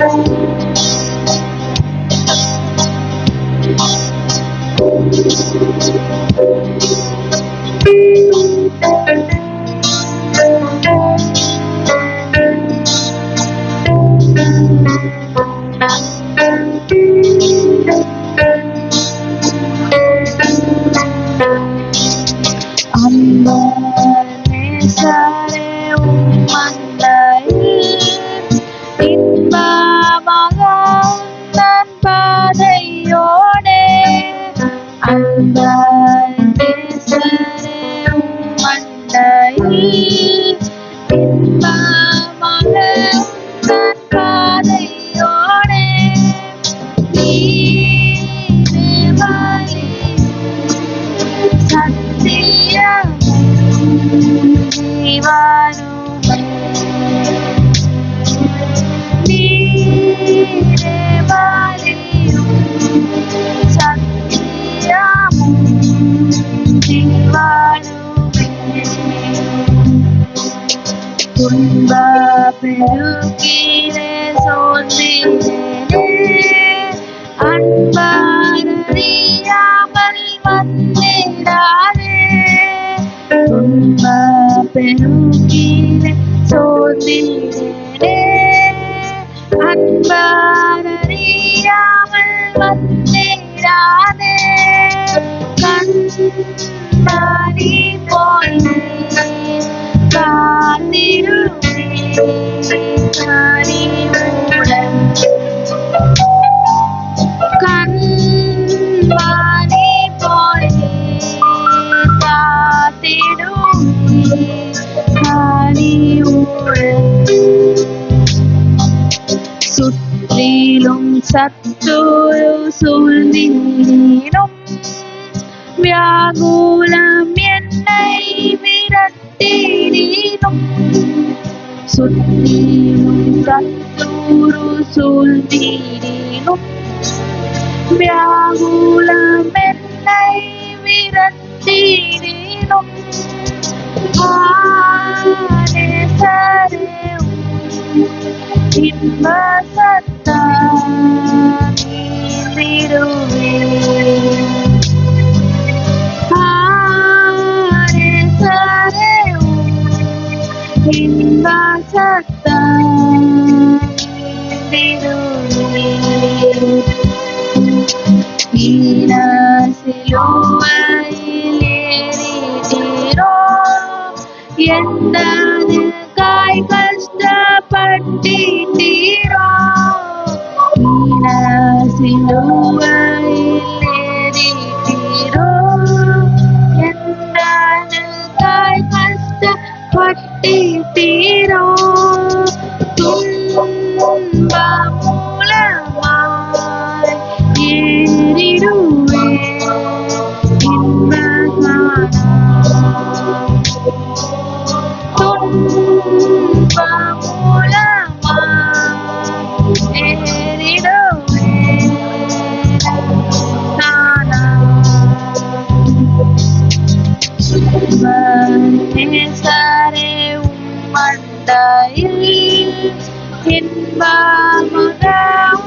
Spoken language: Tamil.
amor me sale man. அந்த துன்ப பெருகிலே சோர்ந்தினே அன்பாரியாமல் வந்திடாதே துன்ப பெருகிலே சோர்ந்தினே அன்பாரியாமல் வந்திடாதே கண்ணாடி போல் சுற்றிலும் சத்துரு சூழ்ந்தினும் வியாகுலம் என்னை விரட்டினும் Sundirusa Turusul dirimu വ്യാകുലമെന്നൈ വിരത്തിരിനും ഇൻവസത്ത നീ തിരുവേ சத்தம் நீந்திடுவே ஈன சிலுவையில் ஏறினீரோ என்னதுக்காய் கஷ்டப்பட்டீரோ நேசரே உம்மண்டையில் இன்பமாக உந்தன்